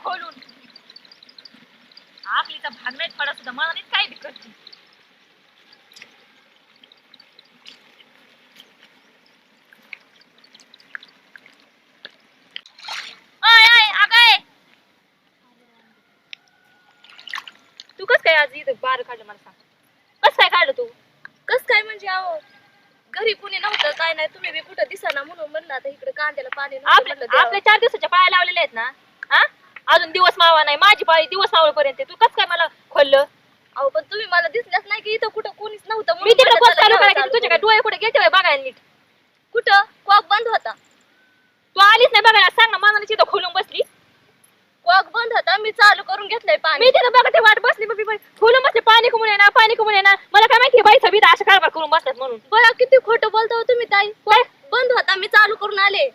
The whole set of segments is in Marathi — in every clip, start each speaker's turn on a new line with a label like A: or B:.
A: खोलून. आपलीचा भाग नाही पडा सुद्धा काय करते अगं तू कस काय आज इथं बार काढलं मला सांग. कस काय काढलं तू?
B: कस काय म्हणजे अहो घरी कुणी नव्हतं काय नाही तुम्ही बी कुठं दिसाना म्हणून म्हणलं आता इकडे कांद्याला पाणी नव्हतं
A: आपल्या
B: म्हणलं द्यावं.
A: आपल्या चार दिवसाच्या पाया लावलेल्या आहेत ना? हा? अजून दिवस मावा नाही माझी पाळी दिवस मावळपर्यंत तू कस काय मला खोललं?
B: अहो पण तुम्ही मला दिसल्याच नाही की इथं कुठं कोणीच नव्हतं
A: मी
B: म्हणून
A: तिकडे बस
B: चला
A: करायची
B: चालू
A: तुझ्या काय. डोळे कुठे गेले बाय बघायला नीट?
B: कुठं? कॉक बंद होता.
A: तू आलीच नाही बघायला सांग ना मला तिथं खोलून बसली.
B: कॉक बंद होता मी चालू करून घेतलंय पाणी.
A: मी तिथं बघते वाट बसली मग मी पण खोलून बसले. पाणी कमून येणार पाणी कमून येणार? मला काय माहिती बाई सभी अशा कारभार करून बसतात म्हणून.
B: बघा किती खोटं बोलता हो तुम्ही ताई? बंद होता मी चालू करून आले.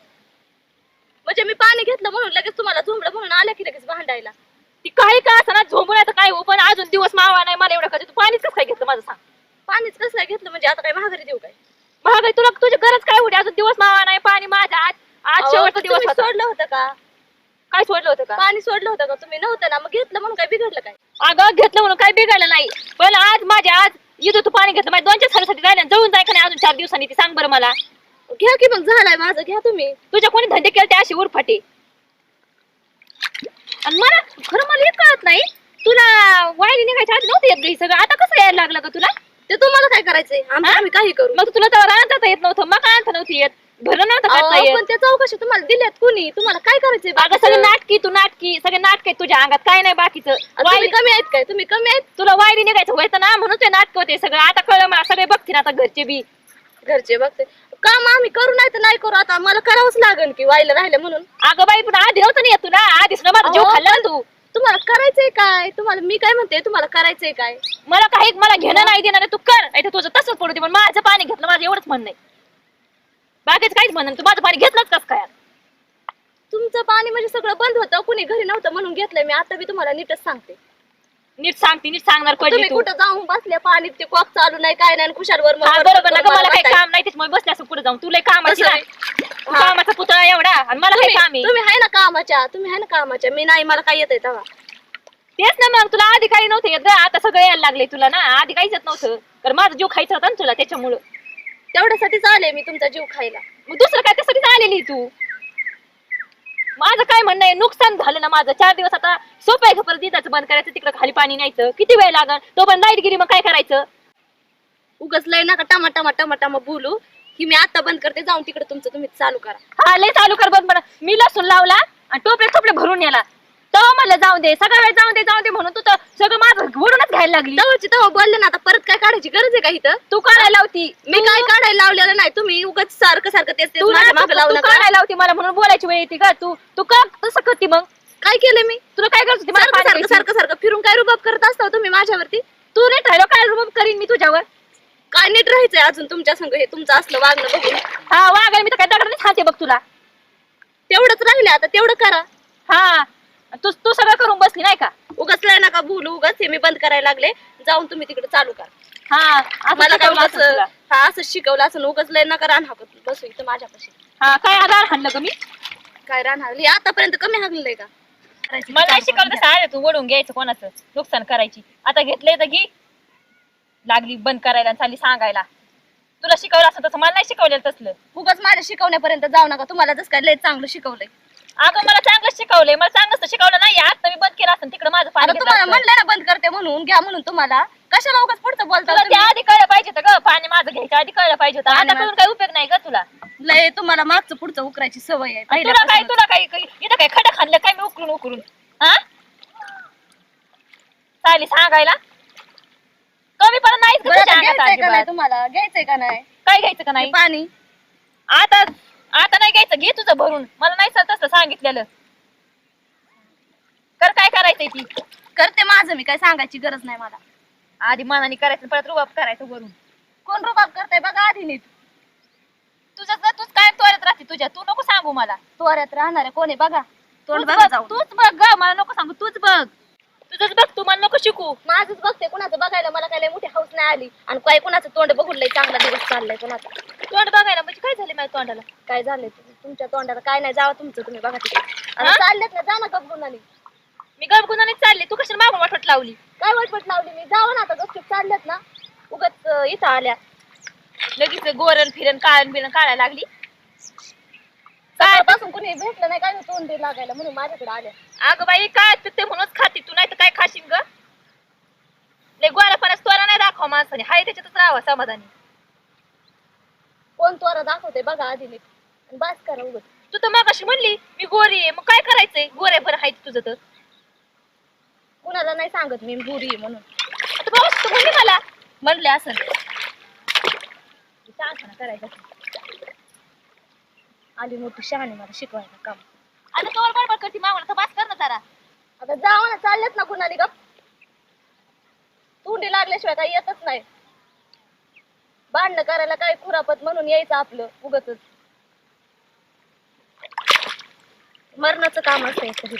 B: म्हणजे मी पाणी घेतलं म्हणून लगेच तुम्हाला झोंबलं म्हणून आले की लगेच भांडायला.
A: ती काही का असं ना झोंबून आता काय हो पण अजून दिवस मावा नाही मला एवढं कधी तू पाणीच कसं काय घेतलं माझं सांग.
B: पाणीच कसं काय घेतलं म्हणजे आता काय महागारी देऊ काय?
A: महागाई तुला तुझी गरज काय होती अजून दिवस मावा नाही पाणी माझा आज आज
B: अहो,
A: शेवटचा
B: पण
A: दिवस
B: तुम्ही
A: होता.
B: सोडलं होतं का?
A: काय सोडलं होतं का?
B: पाणी सोडलं होतं का? तुम्ही नव्हतं ना मग घेतलं म्हणून काय बिघडलं काय?
A: अगं घेतलं म्हणून काही बिघडलं नाही. पण आज माझ्या आज इथं तू पाणी घेतलं माझ्या दोनच्या सालीसाठी राहिल्या जळून जाय का नाही अजून चार दिवसांनी ती सांग बरं मला.
B: घ्या की मग झालाय माझं घ्या तुम्ही.
A: तुझ्या कोणी धंदे केले ते अशी उरफाटे. आणि मला खरं मला एक कळत नाही तुला वायली निघायच्या आधी नव्हतं येत सगळं? आता कसं यायला लागलं का तुला?
B: ते तुम्हाला काय करायचंय?
A: हा?
B: आम्ही काही करू?
A: मग तुला तर राहत जाता येत नव्हतं मग आणता नव्हती येत? भरण नव्हतं करता
B: अहो,
A: येत.
B: पण त्या चौकशी तुम्हाला दिल्यात कुणी? तुम्हाला काय करायचंय
A: अगं सगळे
B: बाकीचं?
A: नाटकी तू नाटकी सगळे नाटक आहेत तुझ्या अंगात काय नाही बाकीचं.
B: आणि तुम्ही
A: वायली
B: कमी आहेत काय? तुम्ही कमी आहेत?
A: तुला वायली निघायचं व्हायचं ना म्हणून ते नाटक होते सगळं. आता कळलं मला सगळे बघतील आता घरचे बी.
B: घरचे बघते. काम आम्ही करू नाही तर नाही करू. आता मला करावंच लागेल की व्हायला राहिलं म्हणून.
A: अगं बाई पण आधी नव्हतं ना येत तुला आधीच ना माझा जीव
B: अहो,
A: खाल्ला ना तू?
B: तुम्हाला करायचंय काय? तुम्हाला मी काय म्हणते? तुम्हाला करायचंय काय?
A: मला काही मला घेणं नाही देणार तू कर. नाही तुझं तसंच पडू दे. पण माझं पाणी घेतलं माझं एवढंच म्हणणं आहे. बाकीच काहीच म्हणणं नाही. तू माझं पाणी घेतलंच कस काय?
B: तुमचं पाणी म्हणजे सगळं बंद होतं. कुणी घरी नव्हतं म्हणून घेतलंय. मी आता बी तुम्हाला नीटच सांगते.
A: नीट सांगते नीट सांगणार
B: तुम्ही
A: तू.
B: कुठं जाऊन बसले पाणी ते कॉक चालू नाही काय नाही खुशालवर
A: बरोबर ना मला काही काम नाही त्याच्यामुळे बसले असं पुढे जाऊन. तुला कामाची
B: तसं
A: ना.
B: आहे.
A: तू
B: हा.
A: कामाचा पुतळा एवढा आणि मला काही काम. आहे
B: तुम्ही आहे ना कामाच्या तुम्ही आहे ना कामाच्या. मी नाही मला काय येतंय तेव्हा.
A: तेच ना मग तुला आधी काही नव्हतं येत आता सगळं यायला लागले तुला ना. आधी काहीच येत नव्हतं. तर माझा जीव खायचा होता ना तुला त्याच्यामुळं.
B: तेवढ्यासाठीच आले मी तुमचा जीव खायला.
A: मग दुसरं काय त्यासाठीच आलेली तू. माझं काय म्हणणं आहे? नुकसान झालं ना माझं. चार दिवस आता सोपं आहे का परत बंद करायचं तिकडे खाली पाणी न्यायचं. किती वेळ लागल तो पण लाइट गेली मग काय करायचं?
B: उगच लय नका टमा टमा टमा टमा बोलू. की मी आता बंद करते जाऊन तिकडे तुमचं तुम्ही चालू करा.
A: हा लय चालू कर बंद बरं मी लसूण लावला आणि टोपले टोपले भरून नेला. तेव्हा मला जाऊन दे सगळं वेळ जाऊन दे जाऊन दे म्हणून तू तर सगळं माझं ओढूनच घ्यायला लागली.
B: तवाची तवा बोलले ना आता परत काय काढायची गरज आहे का इथं?
A: तू काढायला लावती.
B: मी काय काढायला लावलेलं नाही तुम्ही उगाच सारखं सारखं तेच तेच
A: तू ना-
B: माझ्या
A: तू-
B: मागे लावू
A: तू
B: नका.
A: काढायला लावती मला म्हणून बोलायची वेळ येते का तू तू का तसं करते मग?
B: काय केलं मी?
A: तुला काय करत होती मला
B: सारखं
A: पाणी
B: सारखं
A: द्यायची.
B: सारखं सारखं फिरून काय रुबाब करत असता हो तुम्ही माझ्यावरती?
A: तू नाही ठरव काय रुबाब करीन मी तुझ्यावर?
B: काय नीट राहायचंय अजून तुमच्या संग? हे तुमचं असलं वागणं बघून.
A: हा वागायला मी तर काय दगडाने खाते बघ तुला.
B: तेवढंच राहिले आता तेवढं करा.
A: हा तू तू सगळं करून बसली नाही का?
B: उगाच लय नका बोलू उगाच हे मी बंद करायला लागले. जाऊन तुम्ही तिकडे चालू करा.
A: हा असं
B: मला काय
A: शिकवलं
B: उगाच
A: असेल तुला.
B: हा असं शिकवलं असं उगाच लय नका रान हाकत बसू इथं माझ्यापाशी.
A: हा काय आधार हाणलं का मी?
B: काय रान हागली आतापर्यंत कमी हागलंय का?
A: मला
B: काम
A: शिकवलं तसं आलं तू वडून घ्यायचं कोणाचं नुकसान करायची. आता घेतलंय तर घे. लागली बंद करायला आणि चालली सांगायला. तुला शिकवलं असं तसं मला नाही शिकवलेलं तसलं.
B: उगाच माझ्या शिकवण्यापर्यंत जाऊ नका. तुम्हाला जसं काय लय चांगलं शिकवलंय.
A: अगं मला चांगलं शिकवलंय. मला चांगलं शिकवलं नाही आता मी बंद केलं असं तिकडे माझं पाणी घेतलं
B: तुम्हाला
A: असतं.
B: म्हणलं ना बंद करते म्हणून. घ्या म्हणून तुम्हाला. कशाला उगाच पुढचं बोलता
A: तुला ते
B: तुम्ही?
A: आधी कळलं पाहिजे होतं ग. पाणी माझं घ्यायचं आधी कळलं पाहिजे होतं.
B: पाणी
A: आता कळून काही उपयोग नाही ग तुला.
B: लय तुम्हाला मागचं पुढचं उकरायची सवय आहे.
A: तुला काय
B: पहिल्यापासूनच.
A: तुला काय काय- इथं काय खडा खाल्लं काय मी उकरून उकरून? हा चालेल सांगायला? कमी पण नाहीच ग
B: बरं,
A: तुझ्या
B: आता
A: अंगात
B: घ्यायचंय का नाही
A: अजिबात.
B: तुम्हाला? घ्यायचंय का नाही?
A: काय घ्यायचं का नाही?
B: पाणी.
A: आता आता नाही घ्यायचं घे तुझं भरून. मला नाही सर तसं सांगितलेलं. कर काय करायचंय ती?
B: करते माझं मी काय सांगायची गरज नाही मला.
A: आधी मनाने करायचं परत रुबाब करायचं वरून.
B: कोण रुबाब करताय बघा आधी नीट.
A: तुझं जर तूच काय त्वरत राहते तुझ्या तू नको सांगू मला.
B: तोऱ्यात राहणारे कोण आहे बघा? तोंड
A: तूच
B: बघा
A: बघ,
B: जाऊन.
A: तूच बघ ग मला नको सांगू तूच बघ. तुझंच बघ तू मला नको शिकू.
B: माझंच बघते कुणाचं बघायला मला काय लय मोठी हाऊस नाही आली. आणि काय कुणाचं तोंड बघून लय चांगला दिवस चाललाय कुणाचा.
A: तोंड बघायला म्हणजे काय माझ्या तोंडाला?
B: काय झालंय तुझं? तुमच्या तोंडाला काय नाही जावं तुमचं तुम्ही बघा तिकडे.
A: हा?
B: चाललेत ना जा ना आणि.
A: मी गपगुणाने चालले तू कशाला मागून वाटवट लावली?
B: काय वाटपट लावली मी? जावं ना आता गपचूप चालल्यात ना.
A: उगत इथं आल्या लगेच गोरण फिरण काळण बिरण काढायला लागली?
B: सकाळपासून कुणी भेटलं नाही काय तोंड दे लागायला म्हणून माझ्याकडे आल्या.
A: अगं बाई काय तू ते म्हणूनच खाती तू नाही तर काय खाशील ग? लय गोळापणाच तोरा नाही दाखवा माणसाने. हाय त्याच्यातच राहावा समाधानी.
B: कोण त्वरा दाखवते बघा आधी आणि बास करा उगत
A: तू तर मगाशी म्हणली मी गोरी आहे मग काय करायचंय? गोऱ्या बरं हाय तुझं तर.
B: कुणाला नाही सांगत मी बुरी आहे म्हणून.
A: आता तू म्हणली मला.
B: म्हणले असं.
A: सांगताना करायचं
B: आली मोठी शहाणी मला शिकवायला काम.
A: आता तोवर बडबड करते मागून तर बास कर ना जरा.
B: आता जावं ना चालल्यात ना कुणाली गप. तोंडी लागल्याशिवाय काही येतच नाही. भांडणं करायला काय खुरापत म्हणून यायचं आपलं उगच. मरणाचं काम असतं